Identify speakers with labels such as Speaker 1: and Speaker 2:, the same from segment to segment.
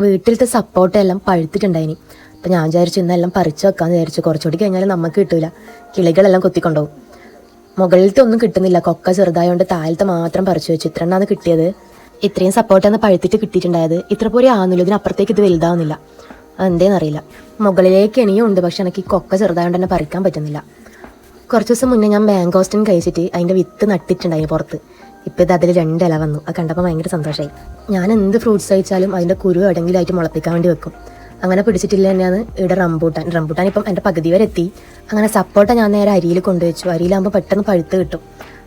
Speaker 1: വീട്ടിലത്തെ സപ്പോർട്ട് എല്ലാം പഴുത്തിട്ടുണ്ടായിനി. അപ്പം ഞാൻ വിചാരിച്ചു ഇന്നെല്ലാം പറിച്ചു വെക്കാമെന്ന് വിചാരിച്ചു. കുറച്ചുകൂടി കഴിഞ്ഞാൽ നമുക്ക് കിട്ടൂല. കിളികളെല്ലാം കൊത്തിക്കൊണ്ടുപോകും മുകളിലത്തെ ഒന്നും കിട്ടുന്നില്ല. കൊക്ക ചെറുതായതുകൊണ്ട് താഴത്തെ മാത്രം പറിച്ചു വെച്ചു. ഇത്ര എണ്ണാണ് കിട്ടിയത്. ഇത്രയും സപ്പോർട്ടാണ് പഴുത്തിട്ട് കിട്ടിയിട്ടുണ്ടായത്. ഇത്ര പോലെ ആവുന്നില്ല ഇതിനപ്പുറത്തേക്ക് ഇത് വലുതാവുന്നില്ല. അതെന്തേന്നറിയില്ല. മുകളിലേക്ക് എണിയും ഉണ്ട്. പക്ഷെ എനിക്ക് കൊക്ക ചെറുതായതുകൊണ്ട് തന്നെ പറിക്കാൻ പറ്റുന്നില്ല. കുറച്ച് ദിവസം മുന്നേ ഞാൻ മാങ്കോസ്റ്റിൻ കഴിച്ചിട്ട് അതിന്റെ വിത്ത് നട്ടിട്ടുണ്ടായി പുറത്ത്. ഇപ്പം ഇത് അതിൽ രണ്ടില വന്നു. അത് കണ്ടപ്പോൾ ഭയങ്കര സന്തോഷമായി ഞാൻ എന്ത് ഫ്രൂട്ട്സ് കഴിച്ചാലും അതിന്റെ കുരു എവിടെയെങ്കിലും ആയിട്ട് മുളപ്പിക്കാൻ വേണ്ടി വെക്കും. അങ്ങനെ പിടിച്ചിട്ടില്ല തന്നെയാണ് ഇവിടെ റംബൂട്ടാൻ. റംബൂട്ടാൻ ഇപ്പം എന്റെ പകുതി വരെ എത്തി. അങ്ങനെ സപ്പോർട്ട ഞാൻ നേരെ അരിയിൽ കൊണ്ടുവച്ചു. അരിയിലാകുമ്പോൾ പെട്ടെന്ന് പഴുത്ത് കിട്ടും.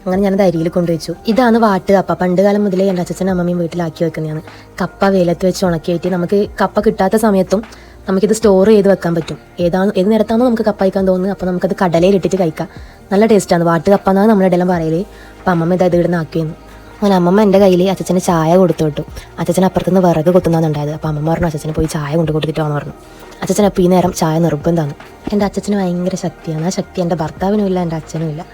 Speaker 1: അങ്ങനെ ഞാനത് അരിയിൽ കൊണ്ടുവച്ചു. ഇതാണ് വാട്ട് കപ്പ. പണ്ട് കാലം മുതലേ എന്റെ അച്ഛനും അമ്മയും വീട്ടിലാക്കി വെക്കുന്നതാണ്. കപ്പ വെയിലത്ത് വെച്ച് ഉണക്കിയിട്ട് നമുക്ക് കപ്പ കിട്ടാത്ത സമയത്തും നമുക്കിത് സ്റ്റോർ ചെയ്ത് വെക്കാൻ പറ്റും. ഏതാണ് ഏത് നേരത്താണോ നമുക്ക് കപ്പ കഴിക്കാൻ തോന്നുന്നത് അപ്പോൾ നമുക്കത് കടലയിൽ ഇട്ടിട്ട് കഴിക്കാം. നല്ല ടേസ്റ്റാണ്. വാട്ട് കപ്പ എന്നാണ് നമ്മുടെ ഇടയിലും പറയൽ. അപ്പം അമ്മമ്മ ഇത് ഇവിടെ ആക്കിയെന്ന്. അങ്ങനെ അമ്മമ്മ എന്റെ കയ്യിൽ അച്ഛന് ചായ കൊടുത്തു വിട്ടു. അച്ഛൻ അപ്പുറത്തുനിന്ന് വിറക് കുത്തുന്നതുണ്ടായത് അപ്പം അമ്മമ്മ പറഞ്ഞു അച്ഛന് പോയി ചായ കൊണ്ട് കൊടുത്തിട്ട് പറഞ്ഞു. അച്ഛൻ അപ്പോൾ ഈ നേരം ചായ നിർബന്ധമാണ് എന്റെ അച്ഛന് ഭയങ്കര ശക്തിയാണ്. ആ ശക്തി എന്റെ ഭർത്താവിനും ഇല്ല എന്റെ അച്ഛനും ഇല്ല.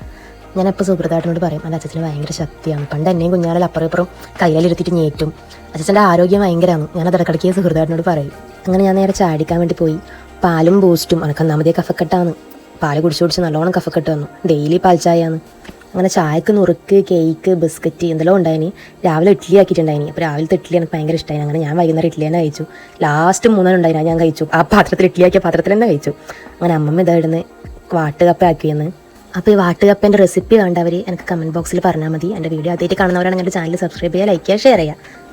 Speaker 1: ഞാനിപ്പോൾ സുഹൃത്തായിട്ടിനോട് പറയും എന്റെ അച്ഛന് ഭയങ്കര ശക്തിയാണ്. പണ്ട് എന്നെയും കുഞ്ഞാലിൽ അപ്പുറം ഇപ്പുറം കയ്യിലെടുത്തിട്ട് ഞേറ്റും അച്ഛന്റെ ആരോഗ്യം ഭയങ്കരമാണ് ഞാൻ ഇടക്കിടയ്ക്ക് സുഹൃത്താട്ടിനോട് പറയും. അങ്ങനെ ഞാൻ നേരെ ചാടിക്കാൻ വേണ്ടി പോയി. പാലും ബൂസ്റ്റും അനക്ക് ഒന്നാമതേ കഫക്കെട്ടാണ്. പാൽ കുടിച്ച് കുടിച്ച് നല്ലോണം കഫക്കെട്ട് വന്നു. ഡെയിലി പാൽ ചായയാണ്. അങ്ങനെ ചായക്ക് നുറുക്ക് കേക്ക് ബിസ്ക്കറ്റ് എന്തെല്ലാം ഉണ്ടായിനി? രാവിലെ ഇഡ്ഡലി ആക്കിയിട്ടുണ്ടായിനി. അപ്പോൾ രാവിലത്തെ ഇഡ്ഡലി എനിക്ക് ഭയങ്കര ഇഷ്ടമായി അങ്ങനെ ഞാൻ വൈകുന്നേരം ഇഡ്ഡലി തന്നെ കഴിച്ചു. ലാസ്റ്റ് മൂന്നെണ്ണം ഉണ്ടായിരുന്നു ഞാൻ കഴിച്ചു. ആ പാത്രത്തിൽ ഇഡ്ഡലി ആക്കിയ പാത്രത്തിൽ തന്നെ കഴിച്ചു. അങ്ങനെ അമ്മമ്മ ഇതായിരുന്നു വാട്ടുകപ്പ ആക്കിയെന്ന്. അപ്പോൾ ഈ വാട്ടുകപ്പന്റെ റെസിപ്പി കണ്ടവർ എനിക്ക് കമന്റ് ബോക്സിൽ പറഞ്ഞാൽ മതി. എന്റെ വീഡിയോ ആദ്യമായിട്ട് കാണുന്നവരാണെങ്കിൽ എന്റെ ചാനൽ സബ്സ്ക്രൈബ് ചെയ്യുക ലൈക്ക് ചെയ്യുക ഷെയർ ചെയ്യുക.